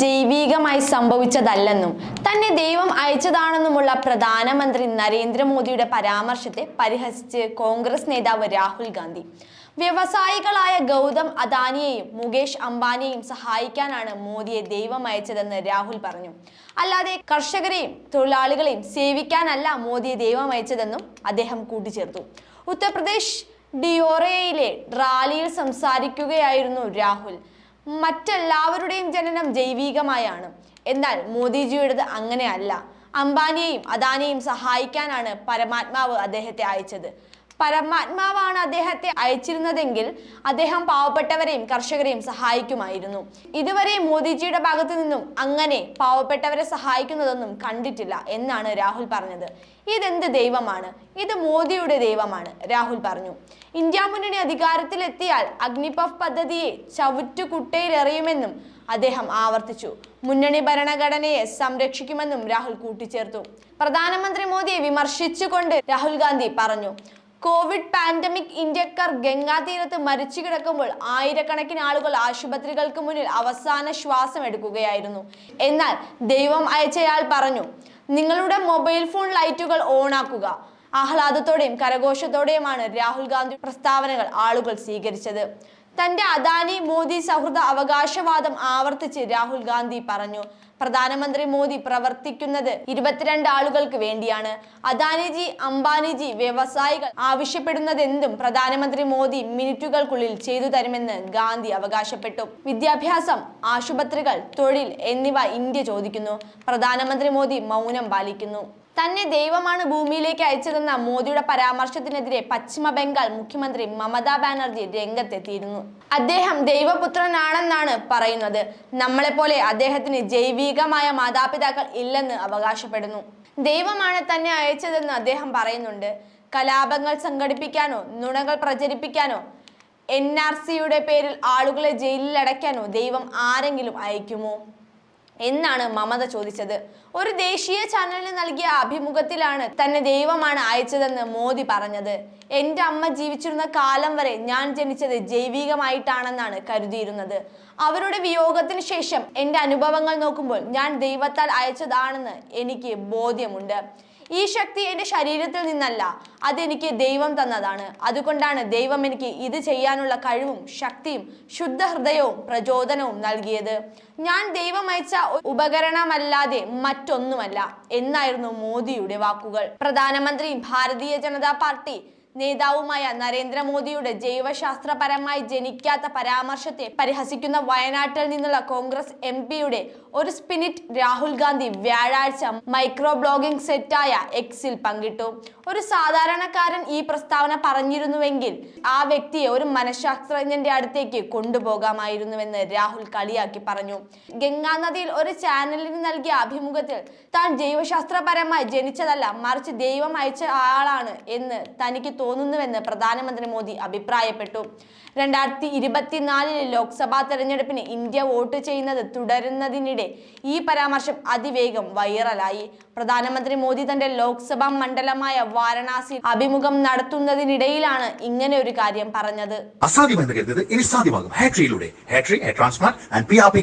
ജൈവികമായി സംഭവിച്ചതല്ലെന്നും തന്നെ ദൈവം അയച്ചതാണെന്നുമുള്ള പ്രധാനമന്ത്രി നരേന്ദ്രമോദിയുടെ പരാമർശത്തെ പരിഹസിച്ച് കോൺഗ്രസ് നേതാവ് രാഹുൽ ഗാന്ധി. വ്യവസായികളായ ഗൗതം അദാനിയെയും മുകേഷ് അംബാനിയെയും സഹായിക്കാനാണ് മോദിയെ ദൈവം അയച്ചതെന്ന് രാഹുൽ പറഞ്ഞു. അല്ലാതെ കർഷകരെയും തൊഴിലാളികളെയും സേവിക്കാനല്ല മോദിയെ ദൈവം അയച്ചതെന്നും അദ്ദേഹം കൂട്ടിച്ചേർത്തു. ഉത്തർപ്രദേശ് ഡിയോറയിലെ റാലിയിൽ സംസാരിക്കുകയായിരുന്നു രാഹുൽ. മറ്റെല്ലാവരുടെയും ജനനം ജൈവികമായാണ്. എന്നാൽ മോദിജിയുടേത് അങ്ങനെയല്ല. അംബാനിയെയും അദാനിയെയും സഹായിക്കാനാണ് പരമാത്മാവ് അദ്ദേഹത്തെ അയച്ചത്. പരമാത്മാവാണ് അദ്ദേഹത്തെ അയച്ചിരുന്നതെങ്കിൽ അദ്ദേഹം പാവപ്പെട്ടവരെയും കർഷകരെയും സഹായിക്കുമായിരുന്നു. ഇതുവരെ മോദിജിയുടെ ഭാഗത്തു നിന്നും അങ്ങനെ പാവപ്പെട്ടവരെ സഹായിക്കുന്നതൊന്നും കണ്ടിട്ടില്ല എന്നാണ് രാഹുൽ പറഞ്ഞത്. ഇതെന്ത് ദൈവമാണ്? ഇത് മോദിയുടെ ദൈവമാണ് രാഹുൽ പറഞ്ഞു. ഇന്ത്യ മുന്നണി അധികാരത്തിലെത്തിയാൽ അഗ്നിപഫ് പദ്ധതിയെ ചവിറ്റുകുട്ടയിലെറിയുമെന്നും അദ്ദേഹം ആവർത്തിച്ചു. മുന്നണി ഭരണഘടനയെ സംരക്ഷിക്കുമെന്നും രാഹുൽ കൂട്ടിച്ചേർത്തു. പ്രധാനമന്ത്രി മോദിയെ വിമർശിച്ചുകൊണ്ട് രാഹുൽ ഗാന്ധി പറഞ്ഞു കോവിഡ് പാൻഡമിക് ഇന്ത്യക്കാർ ഗംഗാതീരത്ത് മരിച്ചു കിടക്കുമ്പോൾ ആയിരക്കണക്കിന് ആളുകൾ ആശുപത്രികൾക്ക് മുന്നിൽ അവസാന ശ്വാസം എടുക്കുകയായിരുന്നു. എന്നാൽ ദൈവം അയച്ചയാൾ പറഞ്ഞു നിങ്ങളുടെ മൊബൈൽ ഫോൺ ലൈറ്റുകൾ ഓണാക്കുക. ആഹ്ലാദത്തോടെയും കരഘോഷത്തോടെയുമാണ് രാഹുൽ ഗാന്ധി പ്രസ്താവനകൾ ആളുകൾ സ്വീകരിച്ചത്. തന്റെ അദാനി മോദി സൗഹൃദ അവകാശവാദം ആവർത്തിച്ച് രാഹുൽ ഗാന്ധി പറഞ്ഞു പ്രധാനമന്ത്രി മോദി പ്രവർത്തിക്കുന്നത് ഇരുപത്തിരണ്ട് ആളുകൾക്ക് വേണ്ടിയാണ്. അദാനിജി അംബാനിജി വ്യവസായികൾ ആവശ്യപ്പെടുന്നതെന്തും പ്രധാനമന്ത്രി മോദി മിനിറ്റുകൾക്കുള്ളിൽ ചെയ്തു തരുമെന്ന് ഗാന്ധി അവകാശപ്പെട്ടു. വിദ്യാഭ്യാസം ആശുപത്രികൾ തൊഴിൽ എന്നിവ ഇന്ത്യ ചോദിക്കുന്നു. പ്രധാനമന്ത്രി മോദി മൗനം പാലിക്കുന്നു. തന്നെ ദൈവമാണ് ഭൂമിയിലേക്ക് അയച്ചതെന്ന മോദിയുടെ പരാമർശത്തിനെതിരെ പശ്ചിമ ബംഗാൾ മുഖ്യമന്ത്രി മമതാ ബാനർജി രംഗത്തെത്തിയിരുന്നു. അദ്ദേഹം ദൈവപുത്രനാണെന്നാണ് പറയുന്നത്. നമ്മളെപ്പോലെ അദ്ദേഹത്തിന് ജൈവികമായ മാതാപിതാക്കൾ ഇല്ലെന്ന് അവകാശപ്പെടുന്നു. ദൈവമാണ് തന്നെ അയച്ചതെന്ന് അദ്ദേഹം പറയുന്നുണ്ട്. കലാപങ്ങൾ സംഘടിപ്പിക്കാനോ നുണകൾ പ്രചരിപ്പിക്കാനോ എൻ ആർ സിയുടെ പേരിൽ ആളുകളെ ജയിലിൽ അടയ്ക്കാനോ ദൈവം ആരെങ്കിലും അയക്കുമോ? എന്നാണ് മമത ചോദിച്ചത്. ഒരു ദേശീയ ചാനലിന് നൽകിയ അഭിമുഖത്തിലാണ് തന്നെ ദൈവമാണ് അയച്ചതെന്ന് മോദി പറഞ്ഞത്. എന്റെ അമ്മ ജീവിച്ചിരുന്ന കാലം വരെ ഞാൻ ജനിച്ചത് ജൈവികമായിട്ടാണെന്നാണ് കരുതിയിരുന്നത്. അവരുടെ വിയോഗത്തിന് ശേഷം എന്റെ അനുഭവങ്ങൾ നോക്കുമ്പോൾ ഞാൻ ദൈവത്താൽ അയച്ചതാണെന്ന് എനിക്ക് ബോധ്യമുണ്ട്. ഈ ശക്തി എന്റെ ശരീരത്തിൽ നിന്നല്ല അതെനിക്ക് ദൈവം തന്നതാണ്. അതുകൊണ്ടാണ് ദൈവം എനിക്ക് ഇത് ചെയ്യാനുള്ള കഴിവും ശക്തിയും ശുദ്ധ ഹൃദയവും പ്രചോദനവും നൽകിയത്. ഞാൻ ദൈവം അയച്ച ഉപകരണമല്ലാതെ മറ്റൊന്നുമല്ല എന്നായിരുന്നു മോദിയുടെ വാക്കുകൾ. പ്രധാനമന്ത്രി ഭാരതീയ ജനതാ പാർട്ടി നേതാവുമായ നരേന്ദ്രമോദിയുടെ ജൈവശാസ്ത്രപരമായി ജനിക്കാത്ത പരാമർശത്തെ പരിഹസിക്കുന്ന വയനാട്ടിൽ നിന്നുള്ള കോൺഗ്രസ് എം പിയുടെ ഒരു സ്പിനിറ്റ് രാഹുൽ ഗാന്ധി വ്യാഴാഴ്ച മൈക്രോ ബ്ലോഗിംഗ് സെറ്റായ എക്സിൽ പങ്കിട്ടു. ഒരു സാധാരണക്കാരൻ ഈ പ്രസ്താവന പറഞ്ഞിരുന്നുവെങ്കിൽ ആ വ്യക്തിയെ ഒരു മനഃശാസ്ത്രജ്ഞന്റെ അടുത്തേക്ക് കൊണ്ടുപോകാമായിരുന്നുവെന്ന് രാഹുൽ കളിയാക്കി പറഞ്ഞു. ഗംഗാനദിയിൽ ഒരു ചാനലിന് നൽകിയ അഭിമുഖത്തിൽ താൻ ജൈവശാസ്ത്രപരമായി ജനിച്ചതല്ല മറിച്ച് ദൈവം അയച്ച ആളാണ് എന്ന് തനിക്ക് തോന്നുന്നുവെന്ന് പ്രധാനമന്ത്രി മോദി അഭിപ്രായപ്പെട്ടു. രണ്ടായിരത്തി ഇരുപത്തിനാലിലെ ലോക്സഭാ തെരഞ്ഞെടുപ്പിന് ഇന്ത്യ വോട്ട് ചെയ്യുന്നത് തുടരുന്നതിനിടെ ഈ പരാമർശം അതിവേഗം വൈറലായി. പ്രധാനമന്ത്രി മോദി തന്റെ ലോക്സഭാ മണ്ഡലമായ വാരണാസി അഭിമുഖം നടത്തുന്നതിനിടയിലാണ് ഇങ്ങനെ ഒരു കാര്യം പറഞ്ഞത്. അസാധ്യമെന്ന് കരുതുന്നത് ഇനി സാധ്യമാകും. ഹാട്രിയിലൂടെ ഹാട്രി transplant and P R P